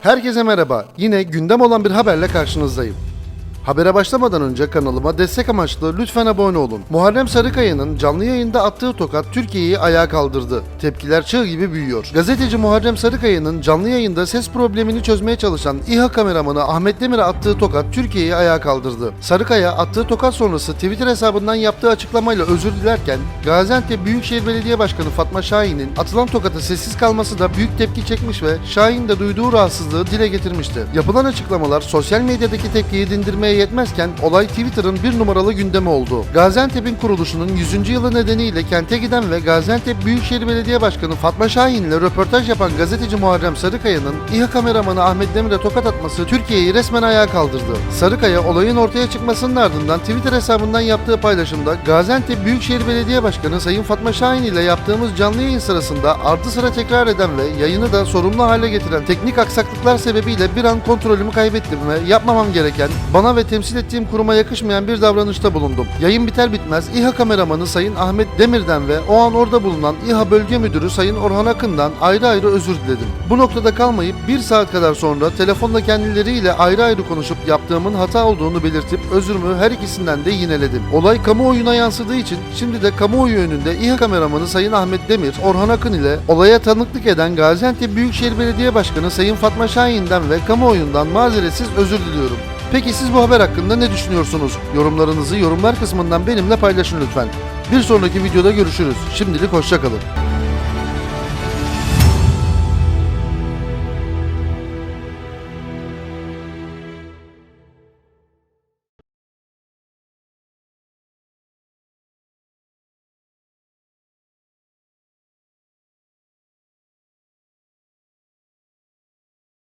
Herkese merhaba. Yine gündem olan bir haberle karşınızdayım. Habere başlamadan önce kanalıma destek amaçlı lütfen abone olun. Muharrem Sarıkaya'nın canlı yayında attığı tokat Türkiye'yi ayağa kaldırdı. Tepkiler çığ gibi büyüyor. Gazeteci Muharrem Sarıkaya'nın canlı yayında ses problemini çözmeye çalışan İHA kameramanı Ahmet Demir'e attığı tokat Türkiye'yi ayağa kaldırdı. Sarıkaya attığı tokat sonrası Twitter hesabından yaptığı açıklamayla özür dilerken Gaziantep Büyükşehir Belediye Başkanı Fatma Şahin'in atılan tokata sessiz kalması da büyük tepki çekmiş ve Şahin de duyduğu rahatsızlığı dile getirmişti. Yapılan açıklamalar sosyal medyadaki tepkiyi dindirmeye yetmezken olay Twitter'ın bir numaralı gündemi oldu. Gaziantep'in kuruluşunun 100. yılı nedeniyle kente giden ve Gaziantep Büyükşehir Belediye Başkanı Fatma Şahin ile röportaj yapan gazeteci Muharrem Sarıkaya'nın İHA kameramanı Ahmet Demir'e tokat atması Türkiye'yi resmen ayağa kaldırdı. Sarıkaya olayın ortaya çıkmasının ardından Twitter hesabından yaptığı paylaşımda Gaziantep Büyükşehir Belediye Başkanı Sayın Fatma Şahin ile yaptığımız canlı yayın sırasında ardı sıra tekrar eden ve yayını da sorumlu hale getiren teknik aksaklıklar sebebiyle bir an kontrolümü kaybettim ve yapmamam gereken bana ve temsil ettiğim kuruma yakışmayan bir davranışta bulundum. Yayın biter bitmez İHA kameramanı Sayın Ahmet Demir'den ve o an orada bulunan İHA Bölge Müdürü Sayın Orhan Akın'dan ayrı ayrı özür diledim. Bu noktada kalmayıp bir saat kadar sonra telefonda kendileriyle ayrı ayrı konuşup yaptığımın hata olduğunu belirtip özürümü her ikisinden de yineledim. Olay kamuoyuna yansıdığı için şimdi de kamuoyu önünde İHA kameramanı Sayın Ahmet Demir, Orhan Akın ile olaya tanıklık eden Gaziantep Büyükşehir Belediye Başkanı Sayın Fatma Şahin'den ve kamuoyundan mazeretsiz özür diliyorum. Peki siz bu haber hakkında ne düşünüyorsunuz? Yorumlarınızı yorumlar kısmından benimle paylaşın lütfen. Bir sonraki videoda görüşürüz. Şimdilik hoşçakalın.